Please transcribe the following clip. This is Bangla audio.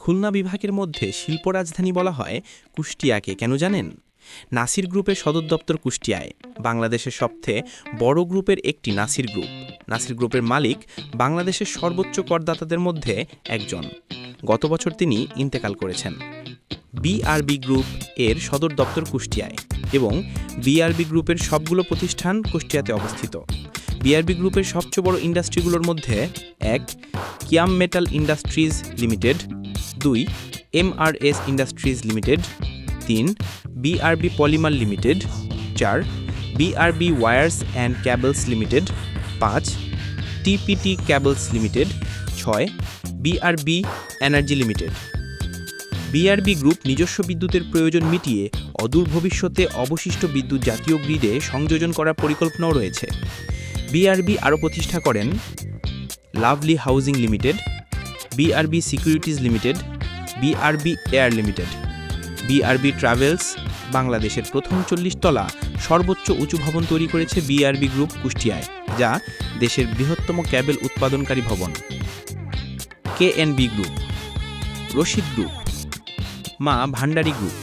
খুলনা বিভাগের মধ্যে শিল্প রাজধানী বলা হয় কুষ্টিয়াকে, কেন জানেন? নাসির গ্রুপের সদর দপ্তর কুষ্টিয়ায়, বাংলাদেশের সবচেয়ে বড় গ্রুপের একটি নাসির গ্রুপ। নাসির গ্রুপের মালিক বাংলাদেশের সর্বোচ্চ করদাতাদের মধ্যে একজন। গত বছর তিনি ইন্তেকাল করেছেন। বিআরবি গ্রুপ এর সদর দপ্তর কুষ্টিয়ায় এবং বিআরবি গ্রুপের সবগুলো প্রতিষ্ঠান কুষ্টিয়াতে অবস্থিত। বিআরবি গ্রুপের সবচেয়ে বড় ইন্ডাস্ট্রিগুলোর মধ্যে এক কিয়াম মেটাল ইন্ডাস্ট্রিজ লিমিটেড দুই এমআরএস ইন্ডাস্ট্রিজ লিমিটেড তিন বিআরবি পলিমার লিমিটেড চার BRB wires and cables limited পাঁচ টিপিটি ক্যাবলস লিমিটেড ছয় BRB energy limited BRB group নিজস্ব বিদ্যুতের প্রয়োজন মিটিয়ে অদূর ভবিষ্যতে অবশিষ্ট বিদ্যুৎ জাতীয় গ্রিডে সংযোজন করার পরিকল্পনাও রয়েছে। বিআরবি আরও প্রতিষ্ঠা করেন lovely housing limited BRB securities limited BRB air limited BRB travels বাংলাদেশের প্রথম চল্লিশ তলা সর্বোচ্চ উঁচু ভবন তৈরি করেছে বিআরবি গ্রুপ কুষ্টিয়ায়, যা দেশের বৃহত্তম ক্যাবেল উৎপাদনকারী ভবন। কেএনবি গ্রুপ রশিদ গ্রুপ মা ভান্ডারী গ্রুপ